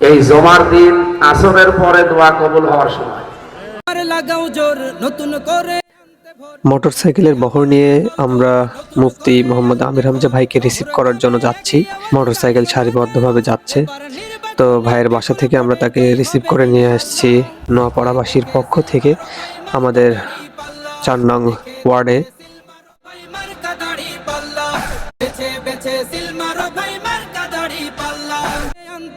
এই জমার দিন আসরের পরে দোয়া কবুল হওয়ার সময়। আর লাগাও জোর নতুন করে মোটরসাইকেলের বহর নিয়ে আমরা মুফতি মোহাম্মদ আমির হামজা ভাইকে রিসিভ করার জন্য যাচ্ছি। মোটরসাইকেল সারিবদ্ধভাবে যাচ্ছে। তো ভাইয়ের বাসা থেকে আমরা তাকে রিসিভ করে নিয়ে আসছি নোয়াপাড়াবাসীর পক্ষ থেকে আমাদের চার নং ওয়ার্ডে।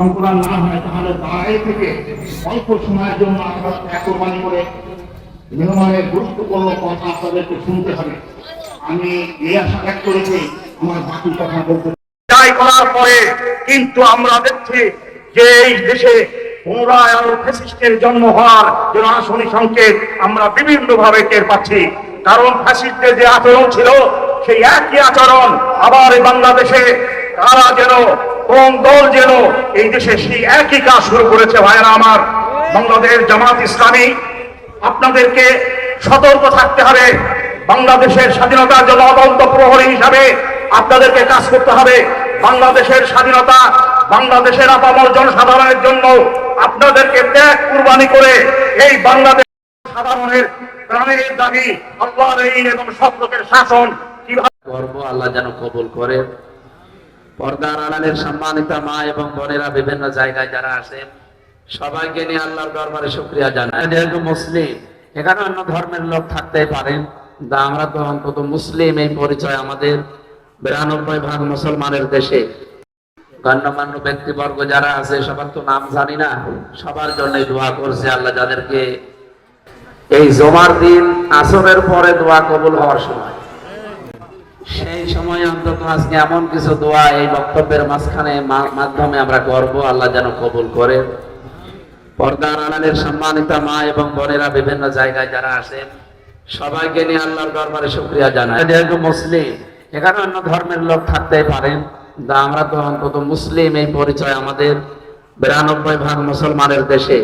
সংকুলান না হয়, তাহলে দাঁড়াই থেকে অল্প সময়ের জন্য আপনারা করে মেহমানের গুরুত্বপূর্ণ কথা আপনাদেরকে শুনতে হবে। আমি এই আশা ব্যক্ত রেখে আমার বাকি কথা বলতে দায় করার পরে কিন্তু আমরা দেখছি যে এই দেশে পুনরায় জন্ম হওয়ার যে আসনি সংকেত আমরা বিভিন্ন ভাবে টের পাচ্ছি। কারণ ফ্যাসিস্টের যে আচরণ ছিল, সেই একই আচরণ আবার বাংলাদেশে তারা যেন, কোন দল যেন এই দেশে সেই একই কাজ শুরু করেছে ভাইরা আমার। বাংলাদেশ জামাত ইসলামী, আপনাদেরকে সতর্ক থাকতে হবে। বাংলাদেশের স্বাধীনতার জন্য অদন্ত প্রহরী হিসাবে আপনাদেরকে কাজ করতে হবে। বাংলাদেশের স্বাধীনতা, বাংলাদেশের আপামর জনসাধারণের জন্য আপনাদেরকে ত্যাগ কুরবানি করে এই বাংলাদেশ সাধারণের প্রাণের দাবি, আল্লাহর এই এবং সব লোকের শাসন কীভাবে আল্লাহ যেন কবুল করে। পর্দার আড়ালের সম্মানিতা মা এবং বোনেরা বিভিন্ন জায়গায় যারা আছেন সবাইকে নিয়ে আল্লাহর দরবারে শুক্রিয়া জানাই। যেহেতু মুসলিম, এখানে অন্য ধর্মের লোক থাকতেই পারেন তা আমরা তো অন্তত মুসলিম এই পরিচয় আমাদের বিরানব্বই ভাগ মুসলমানের দেশে। গণ্যমান্য ব্যক্তিবর্গ যারা আছে, সবার তো নাম জানি না, সবার জন্য দোয়া করছে আল্লাহ যাদেরকে এই জমার দিন আসরের পরে দোয়া কবুল হওয়ার সময়। সেই সময় অন্তত আজকে এমন কিছু দোয়া এই বক্তব্যের মাঝখানে মাধ্যমে আমরা করব, আল্লাহ যেন কবুল করে। পর্দার আড়ালের সম্মানিতা মা এবং বোনেরা বিভিন্ন জায়গায় যারা আছেন, সবাইকে নিয়ে আল্লাহর দরবারে শুক্রিয়া জানাই। যেহেতু মুসলিম, এখানে অন্য ধর্মের লোক থাকতে পারেন আমরা তো অন্তত মুসলিম এই পরিচয় আমাদের বিরানব্বই ভাগ মুসলমানের দেশে।